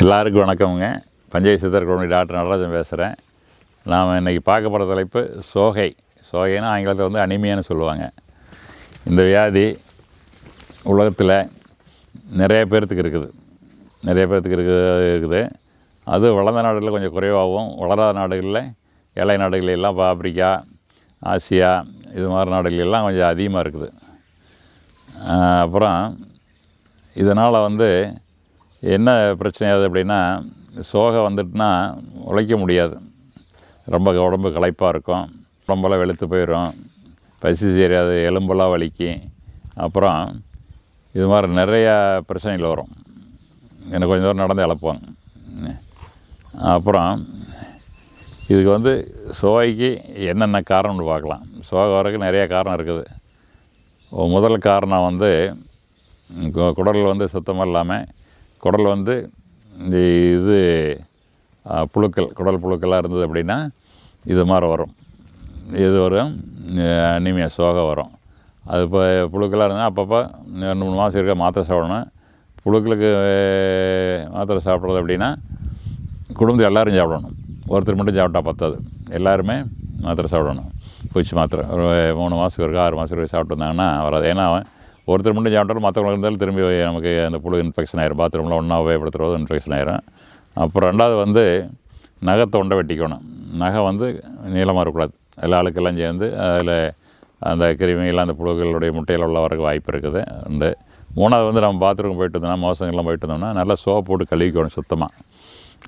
எல்லாருக்கும் வணக்கமுங்க. பஞ்சை சித்தர் குழந்தை டாக்டர் நடராஜன் பேசுகிறேன் நாம் இன்றைக்கி பார்க்க போகிற தலைப்பு சோகை. சோகைன்னா ஆங்கிலத்தில் வந்து அனிமியான்னு சொல்லுவாங்க. இந்த வியாதி உலகத்தில் நிறைய பேர்த்துக்கு இருக்குது. நிறைய பேர்த்துக்கு இருக்குது இருக்குது. அது வளர்ந்த நாடுகளில் கொஞ்சம் குறைவாகவும் வளராத நாடுகளில் ஏழை நாடுகள் எல்லாம் இப்போ ஆப்பிரிக்கா ஆசியா இது மாதிரி நாடுகள் எல்லாம் கொஞ்சம் அதிகமாக இருக்குது. அப்புறம் இதனால் வந்து என்ன பிரச்சனை அப்படின்னா சோகை வந்துட்டுனா உழைக்க முடியாது. ரொம்ப உடம்பு களைப்பாக இருக்கும். உடம்பெல்லாம் வெளுத்து போயிடும் பசி தெரியாது எலும்பெல்லாம் வலிக்கும் அப்புறம் இது மாதிரி நிறையா பிரச்சனைகள் வரும். எனக்கு கொஞ்சம் தூரம் நடந்து இழப்பாங்க அப்புறம் இதுக்கு வந்து சோகைக்கு என்னென்ன காரணம்னு பார்க்கலாம். சோகை வரக்கு நிறைய காரணம் இருக்குது. முதல் காரணம் வந்து கு- குடல் வந்து சுத்தமாக இல்லாமல் குடல் வந்து இந்த இது புழுக்கள் குடல் புழுக்களாக இருந்தது அப்படின்னா இது மாதிரி வரும். இது வரும் அனிமியா சோகை வரும். அது இப்போ புழுக்களாக இருந்தால் அப்பப்போ ரெண்டு மூணு மாதம் இருக்க மாத்திரை சாப்பிடணும். புழுக்களுக்கு மாத்திரை சாப்பிட்றது அப்படின்னா குடும்பத்தில் எல்லோரும் சாப்பிடணும். ஒருத்தர் மட்டும் சாப்பிட்டா பத்தாது. எல்லாருமே மாத்திரை சாப்பிடணும். பூச்சி மாத்திரை. ஒரு மூணு மாதத்துக்கு ஒருக்கா ஆறு மாதத்துக்கு சாப்பிட்டு வந்தாங்கன்னா வராது. ஏன்னா அவன் ஒருத்தர் மட்டும் சாப்பிட்டாலும் மற்றவங்களுக்கு இருந்தாலும் திரும்பி நமக்கு அந்த புழு இன்ஃபெக்ஷன் ஆயிரும். பாத்ரூமில் ஒன்றா உபயோகப்படுத்துறது இன்ஃபெக்ஷன் ஆயிரும். அப்புறம் ரெண்டாவது வந்து நகை தொண்டை வெட்டிக்கணும். நகை வந்து நீளமாக இருக்கக்கூடாது. எல்லா ஆளுக்கெல்லாம் சேர்ந்து அதில் அந்த கிருமிகள் அந்த புழுக்களுடைய முட்டையில் உள்ள வரக்கு வாய்ப்பு இருக்குது. உண்டு மூணாவது வந்து நம்ம பாத்ரூம் போயிட்டு இருந்தோம்னா மோசங்கள்லாம் போயிட்டு இருந்தோம்னா நல்லா சோப் போட்டு கழுவிக்கணும் சுத்தமாக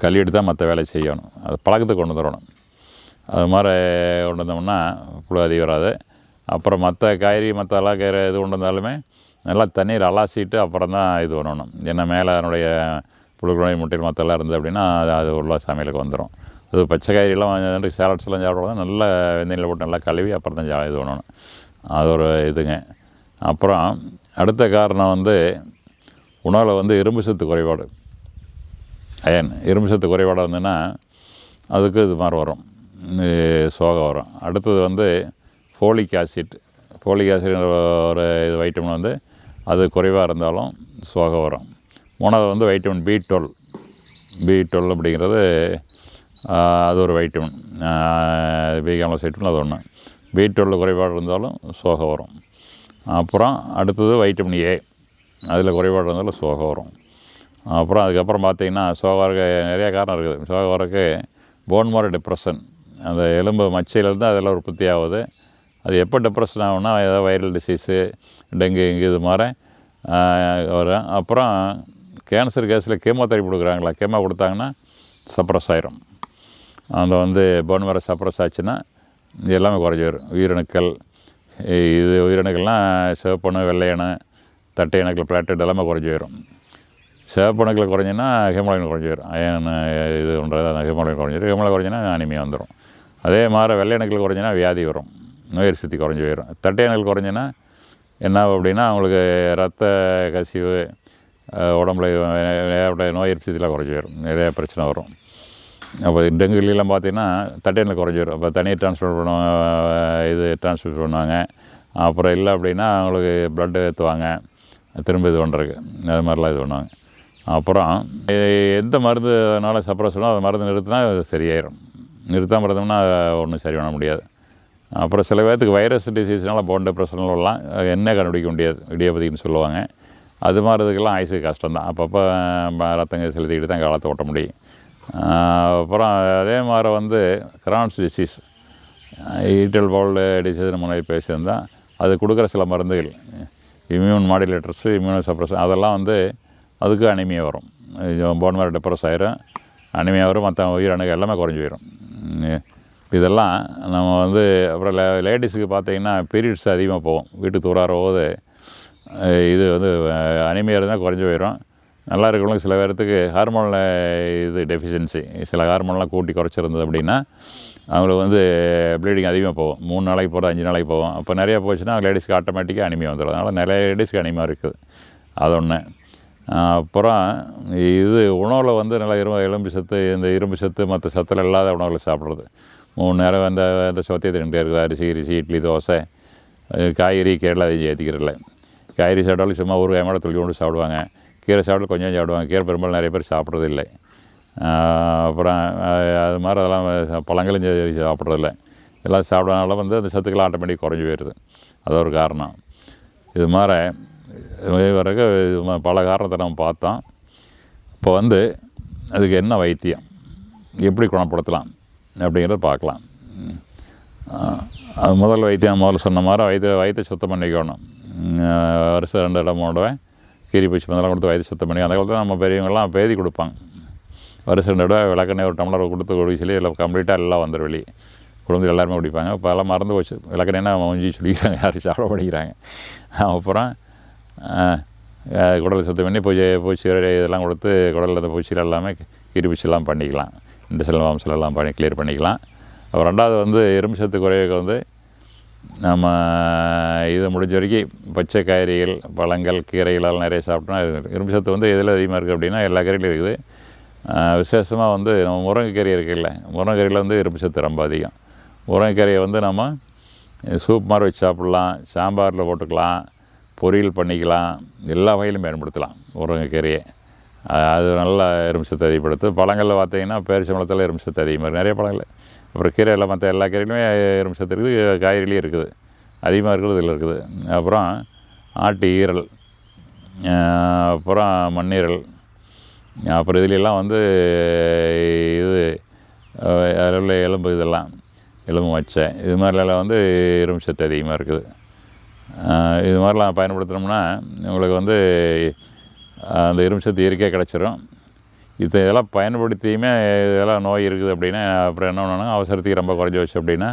கழுவிட்டு தான் மற்ற வேலை செய்யணும். அது பழக்கத்துக்கு கொண்டு வந்துடணும். அது மாதிரி கொண்டு வந்தோம்னா புழு அதிகம் வராது அப்புறம் மற்ற காய்கறி மற்ற எல்லா இது கொண்டு வந்தாலுமே நல்லா தண்ணீர் அலாசிட்டு அப்புறம் தான் இது பண்ணணும். ஏன்னா மேலே அதனுடைய புழுக்களுடைய முட்டையில் மற்றெல்லாம் இருந்தது அப்படின்னா அது அது உள்ள சமையலுக்கு வந்துடும் அது பச்சை காய்கறிலாம் வந்து சேலட்ஸ் எல்லாம் சாப்பிட்றது நல்லா வெந்நீரில் போட்டு நல்லா கழுவி அப்புறம் தான் இது பண்ணணும். அது ஒரு இதுங்க. அப்புறம் அடுத்த காரணம் வந்து உணவில் வந்து இரும்பு சத்து குறைபாடு. அயன் இரும்பு சத்து குறைபாடாக இருந்ததுன்னா அதுக்கு இது மாதிரி வரும். சோகம் சோகை வரும். அடுத்தது வந்து ஃபோலிக் ஆசிட் ஃபோலிக் ஆசிட்ங்கிற ஒரு இது வைட்டமின் வந்து அது குறைவாக இருந்தாலும் சோகம் வரும். மூணாவது வந்து vitamin B twelve B twelve அப்படிங்கிறது அது ஒரு வைட்டமின் பி காம்லசைட்டும் அது ஒன்று பி டுவெல் குறைபாடு இருந்தாலும் சோகம் வரும். அப்புறம் அடுத்தது வைட்டமின் ஏ அதில் குறைபாடு இருந்தாலும் சோகம் வரும். அப்புறம் அதுக்கப்புறம் பார்த்திங்கன்னா சோகம் வரக்கு நிறைய காரணம் இருக்குது. சோகம் வரக்கு போன்மோர டிப்ரெஷன் அந்த எலும்பு மச்சையிலேருந்து அதெல்லாம் உற்பத்தி ஆகுது. அது எப்போ டிப்ரெஷன் ஆகும்னா ஏதாவது வைரல் டிசீஸு டெங்கு இங்கு இது மாதிரி வரும் அப்புறம் கேன்சர் கேஸில் கீமோதெரப்பி கொடுக்குறாங்களா? கீமோ கொடுத்தாங்கன்னா சப்ரஸ் ஆயிரும். அந்த வந்து போன் வர சப்ரஸ் ஆச்சுன்னா இது எல்லாமே குறைஞ்சி வரும். உயிரணுக்கள் இது உயிரணுக்கள்லாம் சிவப்பணு வெள்ளையணு தட்டை அணுக்கள் பிளாட்டட் எல்லாமே குறைஞ்சி வரும். சிவப்பணுக்கள் குறைஞ்சின்னா ஹிமாலயன் குறைஞ்சி வரும். அயன் இது பண்ணுறது அந்த ஹிமலயன் குறைஞ்சிரும். ஹிமோலைன் குறைஞ்சினா அனிமையாக வந்துடும் அதே மாதிரி வெள்ளை அணுக்கள் குறைஞ்சினா வியாதி வரும். நோய் சக்தி குறைஞ்சி போயிடும். தட்டை அணுக்கள் குறைஞ்சினா என்ன ஆகும் அப்படின்னா அவங்களுக்கு ரத்த கசிவு உடம்புல ஏகப்பட்ட நோய் எதிர்ப்பு குறைஞ்சி போயிடும். நிறைய பிரச்சனை வரும். அப்போ டெங்குலாம் பார்த்தீங்கன்னா தட்டையில் குறைஞ்சி வரும் அப்போ தனியாக டிரான்ஸ்போர்ட் பண்ணுவாங்க இது டிரான்ஸ்போர்ட் பண்ணுவாங்க. அப்புறம் இல்லை அப்படின்னா அவங்களுக்கு ப்ளட்டு ஏற்றுவாங்க திரும்ப இது பண்ணுறதுக்கு அது மாதிரிலாம் இது பண்ணுவாங்க. அப்புறம் எந்த மருந்து அதனால் சப்ரஸ் பண்ணோ அந்த மருந்து நிறுத்தினா அது சரியாயிரும். நிறுத்தாமல் இருந்தோம்னா ஒன்றும் சரி பண்ண முடியாது. அப்புறம் சில பேர்த்துக்கு வைரஸ் டிசீஸ்னால போன் டிப்ரெஷன்லாம் என்ன கண்டுபிடிக்க முடியாது இடியோபதின்னு சொல்லுவாங்க. அது மாதிரி ஆயுசு கஷ்டம்தான் கஷ்டம் தான் அப்பப்போ ரத்தங்கள் ரத்தங்க செலுத்திக்கிட்டு தான் காலத்தை ஓட்ட முடியும். அப்புறம் அதே மாதிரி வந்து கிரான்ஸ் டிசீஸ் ஈட்டல் பவுல் டிசீஸ் முன்னாடி பேசியிருந்தால் அது கொடுக்குற சில மருந்துகள் இம்யூன் மாடுலேட்டர்ஸு இம்யூனோ சப்ரஸ் அதெல்லாம் வந்து அதுக்கு அனிமியா வரும். போன் மாதிரி டிப்ரெஸ் ஆயிரும். அனிமியா வரும். மற்ற உயிரணுகள் எல்லாமே குறைஞ்சி போயிடும் இதெல்லாம் நம்ம வந்து அப்புறம் லே லேடிஸுக்கு பார்த்தீங்கன்னா பீரியட்ஸ் அதிகமாக போகும். வீட்டுக்கு தூராற போது இது வந்து அனிமையாக இருந்தால் குறைஞ்சி போயிடும் நல்லா இருக்கிறவங்களுக்கு சில பேர்த்துக்கு ஹார்மோனில் இது டெஃபிஷியன்சி சில ஹார்மோன்லாம் கூட்டி குறைச்சிருந்தது அப்படின்னா அவங்களுக்கு வந்து ப்ளீடிங் அதிகமாக போகும். மூணு நாளைக்கு போகிறது அஞ்சு நாளைக்கு போகும். அப்போ நிறையா போச்சுன்னா லேடிஸ்க்கு ஆட்டோமேட்டிக்காக அனிமியா வந்துடும் அதனால் நிறைய லேடிஸ்க்கு அனிமியா இருக்குது. அது ஒன்று அப்புறம் இது உணவில் வந்து நல்லா இரும்பு எலும்பு சத்து இந்த இரும்பு சத்து மற்ற சத்தில் இல்லாத உணவுகளை சாப்பிட்றது. மூணு நேரம் அந்த அந்த சொத்தையை தின்னுட்டே இருக்குது அரிசி அரிசி இட்லி தோசை காய்கறி கீரை அதையும் ஏற்றிக்கிறல காய்கறி சாப்பிட்டாலும் சும்மா ஒரு கைமாட துள்ளி கொண்டு சாப்பிடுவாங்க கீரை சாப்பிட்டு கொஞ்சம் சாப்பிடுவாங்க கீரை பெரும்பாலும் நிறைய பேர் சாப்பிட்றது இல்லை அப்புறம் அது மாதிரி அதெல்லாம் பழங்களும் சாப்பிட்றதில்ல இதெல்லாம் சாப்பிட்றதுனால வந்து அந்த சத்துக்கள் ஆட்டோமேட்டிக் குறைஞ்சி போயிடுது அது ஒரு காரணம் இது மாதிரி பிறகு வரைக்கும் இது பல காரணத்தை நம்ம பார்த்தோம் இப்போ வந்து அதுக்கு என்ன வைத்தியம் எப்படி குணப்படுத்தலாம் அப்படிங்கிறத பார்க்கலாம். அது முதல் வைத்தியம் முதல்ல சொன்ன மாதிரி வயிற்று வயிற்றை சுத்தம் பண்ணிக்கணும். வருஷம் ரெண்டு இடம் போடுவேன். கீரி பூச்சி மந்தெல்லாம் கொடுத்து வயிற்று சுத்தம் பண்ணி அந்த காலத்தில் நம்ம பெரியவங்களாம் பேதி கொடுப்பாங்க. வருஷம் ரெண்டு தடவை விளக்கெண்ணெய் ஒரு டம்ளர் கொடுத்து குடி சொல்லி இல்லை கம்ப்ளீட்டாக எல்லாம் வந்துடும் வெளியே. குழந்தை எல்லாருமே குடிப்பாங்க. இப்போ எல்லாம் மறந்து போச்சு. விளக்கெண்ணெய்னா மூஞ்சி சொல்லிக்கிறாங்க யாரும் சாப்பிட படிக்கிறாங்க அப்புறம் குடலை சுத்தம் பண்ணி பூச்சி பூச்சி இதெல்லாம் கொடுத்து குடலில் இந்த பூச்சியில் எல்லாமே கீரி பூச்சிலாம் பண்ணிக்கலாம். இண்டஸ்ட்ரியல் மாம்சல் எல்லாம் பண்ணி கிளியர் பண்ணிக்கலாம். அப்புறம் ரெண்டாவது வந்து எறும்பு சத்து குறைவுக்கு வந்து நம்ம இது முடிஞ்ச வரைக்கும் பச்சை காய்கறிகள் பழங்கள் கீரைகள் எல்லாம் நிறைய சாப்பிட்டோம்னா இது இரும்பு சத்து வந்து எதில் அதிகமாக இருக்குது அப்படின்னா எல்லா கீரையிலும் இருக்குது. விசேஷமாக வந்து நம்ம முருங்கைக்கீரை இருக்குல்ல முருங்கைக்கீரையில் வந்து இரும்பு சத்து ரொம்ப அதிகம். முருங்கைக்கீரையை வந்து நம்ம சூப் மாதிரி வச்சு சாப்பிட்லாம் சாம்பாரில் போட்டுக்கலாம் பொரியல் பண்ணிக்கலாம் எல்லா வகையிலும் பயன்படுத்தலாம் முருங்கைக்கீரையை அது நல்ல இரும்பு சத்து அதிகப்படுத்தும் பழங்களில் பார்த்தீங்கன்னா பேரிச்சம்பழத்தில் இரும்பு சத்து அதிகமாக இருக்குது நிறைய பழங்கள். அப்புறம் கீரையில் மற்ற எல்லா கீரையிலுமே இரும்பு சத்து இருக்குது காய்கறிலையும் இருக்குது. அதிகமாக இருக்கிறது இதில் இருக்குது. அப்புறம் ஆட்டு ஈரல் அப்புறம் மண்ணீரல். அப்புறம் இதுலெல்லாம் வந்து இது அதில் உள்ள எலும்பு இதெல்லாம் எலும்பு மச்சை இது மாதிரிலாம் வந்து இரும்பு சத்து அதிகமாக இருக்குது. இது மாதிரிலாம் பயன்படுத்தினோம்னா உங்களுக்கு வந்து அந்த இரும்பு சத்து இயற்கையாக கிடச்சிரும். இது இதெல்லாம் பயன்படுத்தியுமே இதெல்லாம் நோய் இருக்குது அப்படின்னா அப்புறம் என்ன பண்ணணும் அவசரத்துக்கு ரொம்ப குறைஞ்சி வச்சு அப்படின்னா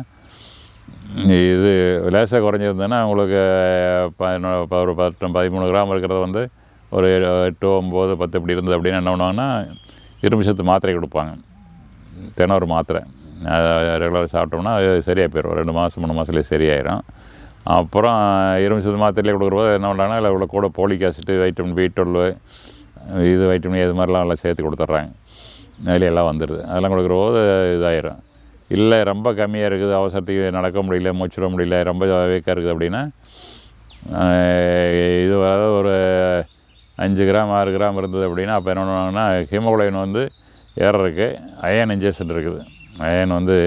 இது லேசாக குறைஞ்சிருந்ததுன்னா உங்களுக்கு பதினொ ப- ஒரு பத்து பதிமூணு கிராம் இருக்கிறத வந்து ஒரு எட்டு ஒம்பது பத்து இப்படி இருந்தது அப்படின்னு என்ன பண்ணுவாங்கன்னா இரும்பு சத்து மாத்திரை கொடுப்பாங்க. தினம் ஒரு மாத்திரை ரெகுலராக சாப்பிட்டோம்னா அது சரியாக போயிடும் ரெண்டு மாதம் மூணு மாதத்துலேயே சரியாயிடும் அப்புறம் இரும்பு சத்து மாத்திரையிலே கொடுக்குறபோது என்ன பண்ணுறாங்கன்னா இல்லை இவ்வளோ கூட folic acid vitamin B twelve இது வைட்டமின் இது மாதிரிலாம் எல்லாம் சேர்த்து கொடுத்துட்றாங்க. அதில் எல்லாம் வந்துடுது அதெல்லாம் கொடுக்குற போது இதாயிரும். இல்லை ரொம்ப கம்மியாக இருக்குது. அவசரத்துக்கு நடக்க முடியல மூச்சுட முடியல ரொம்ப வேக்காக இருக்குது அப்படின்னா இது அதாவது ஒரு அஞ்சு கிராம் ஆறு கிராம் இருந்தது அப்படின்னா அப்போ என்ன பண்ணுவாங்கன்னா ஹீமோகுளைன் வந்து ஏறறதுக்கு அயன் இன்ஜெக்ஷன் இருக்குது. அயன் வந்து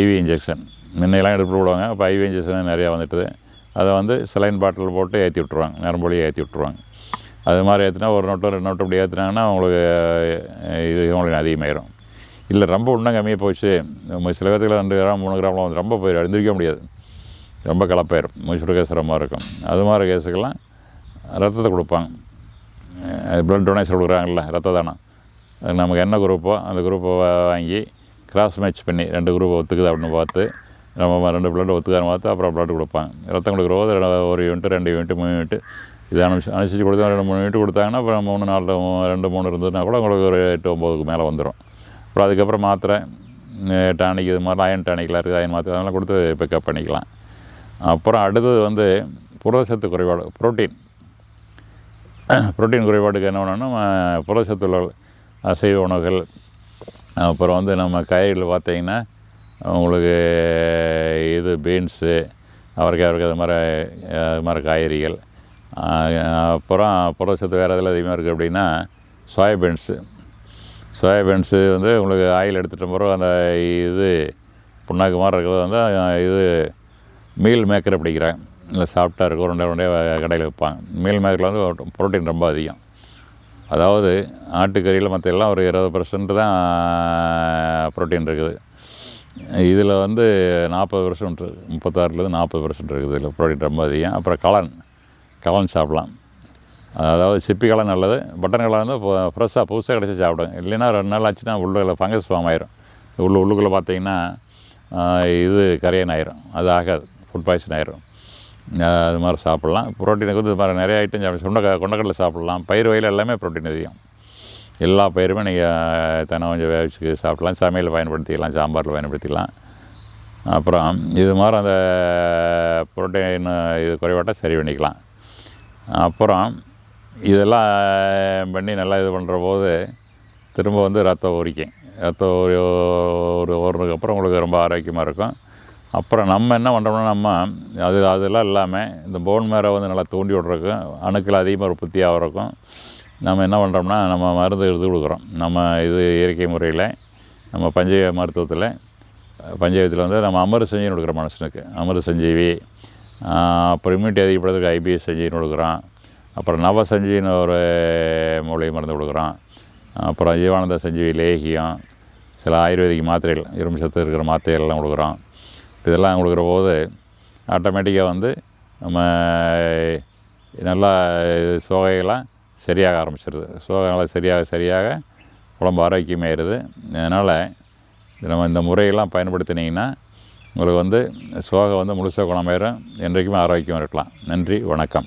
ஐவி இன்ஜெக்ஷன் முன்னையெல்லாம் எடுத்து விடுவாங்க இப்போ ஐவி இன்ஜெக்ஷன் நிறையா வந்துட்டுது. அதை வந்து சிலைன் பாட்டில் போட்டு ஏற்றி விட்ருவாங்க நரம்பு ஏற்றி விட்ருவாங்க அது மாதிரி ஏற்றினா ஒரு நோட்டு ரெண்டு நோட்டு அப்படி ஏற்றினாங்கன்னா அவங்களுக்கு இது உங்களுக்கு அதிகமாயிரும். இல்லை ரொம்ப இன்னும் கம்மியாக போச்சு. சில பேர்த்துக்கு ரெண்டு கிராம் மூணு கிராம்லாம் வந்து ரொம்ப போயிடும் எழுந்திரிக்க முடியாது. ரொம்ப கலப்பாயிரும். மூச்சு விட சிரமமாக இருக்கும். அது மாதிரி கேஸுக்கெல்லாம் ரத்தத்தை கொடுப்பாங்க. ப்ளட் டொனேஷன் கொடுக்குறாங்கல்ல ரத்த தானம். அது நமக்கு என்ன குரூப்போ அந்த குரூப்பை வாங்கி கிராஸ் மேட்ச் பண்ணி ரெண்டு குரூப்பை ஒத்துக்குது அப்படின்னு பார்த்து நம்ம ரெண்டு பிளட் ஒத்துக்காரன் பார்த்து அப்புறம் பிளட் கொடுப்பாங்க ரத்தம் கொடுக்குற போது ஒரு யூனிட் ரெண்டு யூனிட் மூணு யூனிட் இதை அனுப்பிச்சு அனுசரித்து கொடுத்தா ரெண்டு மூணு யூனிட் கொடுத்தாங்கன்னா அப்புறம் மூணு நாலு ரெண்டு மூணு இருந்ததுன்னா கூட உங்களுக்கு ஒரு எட்டு ஒம்போதுக்கு மேலே வந்துடும் அப்புறம் அதுக்கப்புறம் மாத்திரை டானிக் இது மாதிரி அயன் டானிக்லாம் இருக்குது அயன் மாத்திரை அதெல்லாம் கொடுத்து பிக்கப் பண்ணிக்கலாம். அப்புறம் அடுத்தது வந்து புரதச்சத்து குறைபாடு புரோட்டீன் புரோட்டீன் குறைபாட்டுக்கு என்ன பண்ணணும்னா புரதச்சத்துள்ள அசைவ உணவுகள். அப்புறம் வந்து நம்ம காய்கறிகள் பார்த்திங்கன்னா உங்களுக்கு இது பீன்ஸு அவருக்கு அவருக்கு அது மாதிரி அது மாதிரி காய்கறிகள். அப்புறம் புரோசத்து வேறு எதில் அதிகமாக இருக்குது அப்படின்னா சோயாபீன்ஸு சோயாபீன்ஸு வந்து உங்களுக்கு ஆயில் எடுத்துகிட்ட பிறகு அந்த இது புண்ணாக்கு மாதிரி இருக்கிறது வந்து இது மீல் மேக்கர் பிடிக்கிறேன் இல்லை சாஃப்டாக இருக்கும் ரெண்டே ரெண்டே கடையில் வைப்பாங்க மீல் மேக்கரில் வந்து புரோட்டீன் ரொம்ப அதிகம். அதாவது ஆட்டுக்கறியில் மற்ற எல்லாம் ஒரு இருபது பர்சன்ட் தான் புரோட்டீன் இருக்குது. இதில் வந்து நாற்பது வருஷம் முப்பத்தாறுலேருந்து நாற்பது வருஷம் இருக்குது இதில் புரோட்டீன் ரொம்ப அதிகம். அப்புறம் கலன் கலன் சாப்பிடலாம். அதாவது சிப்பி கலன் நல்லது பட்டன் கலன் வந்து ஃப்ரெஷ்ஷாக புதுசாக கிடச்சி சாப்பிடும் இல்லைன்னா ரெண்டு நாள் ஆச்சுன்னா உள்ள ஃபங்கஸ் ஃபார்ம் ஆயிரும். உள்ள உள்ளுக்குள்ளே பார்த்தீங்கன்னா இது கரையன் ஆயிரும். அது ஆகாது ஃபுட் பாய்சன் ஆயிரும். அது மாதிரி சாப்பிட்லாம். புரோட்டீனுக்கு வந்து இது மாதிரி நிறைய ஐட்டம் சாப்பிடலாம். சுண்டை கொண்டக்கடலை சாப்பிட்லாம். பயிர் வகையில் எல்லாமே புரோட்டீன் அதிகம். எல்லா பயிருமே நீங்கள் தினம் கொஞ்சம் வேவிச்சு சாப்பிடலாம் சமையலில் பயன்படுத்திக்கலாம் சாம்பாரில் பயன்படுத்திக்கலாம். அப்புறம் இது மாதிரி அந்த புரோட்டீன் இது குறைபாட்டை சரி பண்ணிக்கலாம். அப்புறம் இதெல்லாம் பண்ணி நல்லா இது பண்ணுற போது திரும்ப வந்து ரத்தம் உரிக்கும் ரத்தம் ஒரு ஒரு ஓடுறதுக்கப்புறம் உங்களுக்கு ரொம்ப ஆரோக்கியமாக இருக்கும். அப்புறம் நம்ம என்ன பண்ணுறோம்னா நம்ம அது அதெல்லாம் இல்லாமல் இந்த போன் மேரை வந்து நல்லா தூண்டி விட்றதுக்கும் அணுக்கள் அதிகமாக உற்பத்தி இருக்கும் நம்ம என்ன பண்ணுறோம்னா நம்ம மருந்து எடுத்து கொடுக்குறோம். நம்ம இது இயற்கை முறையில் நம்ம பஞ்சய மருத்துவத்தில் பஞ்சாயத்தில் வந்து நம்ம அமர் செஞ்சு கொடுக்குறோம் மனுஷனுக்கு. அமர் சஞ்சீவி அப்புறம் இம்யூனிட்டி அதிகப்படுறதுக்கு ஐபிஎஸ் செஞ்சுன்னு கொடுக்குறோம் அப்புறம் நவ சஞ்சீவின்னு ஒரு மூலிகை மருந்து கொடுக்குறோம் அப்புறம் ஜீவானந்த சஞ்சீவி லேகியம் சில ஆயுர்வேதிக் மாத்திரைகள் இரும்பு சத்து இருக்கிற மாத்திரைகள்லாம் கொடுக்குறோம் இதெல்லாம் கொடுக்குற போது ஆட்டோமேட்டிக்காக வந்து நம்ம நல்லா சோகைகளாக சரியாக ஆரம்பிச்சிருது. சோகை சரியாக சரியாக உடம்பு ஆரோக்கியமாயிருது. அதனால் நம்ம இந்த முறையெல்லாம் பயன்படுத்தினீங்கன்னா உங்களுக்கு வந்து சோகை வந்து முழுசாக குணமாயிரும். என்றைக்குமே ஆரோக்கியம் இருக்கலாம் நன்றி வணக்கம்.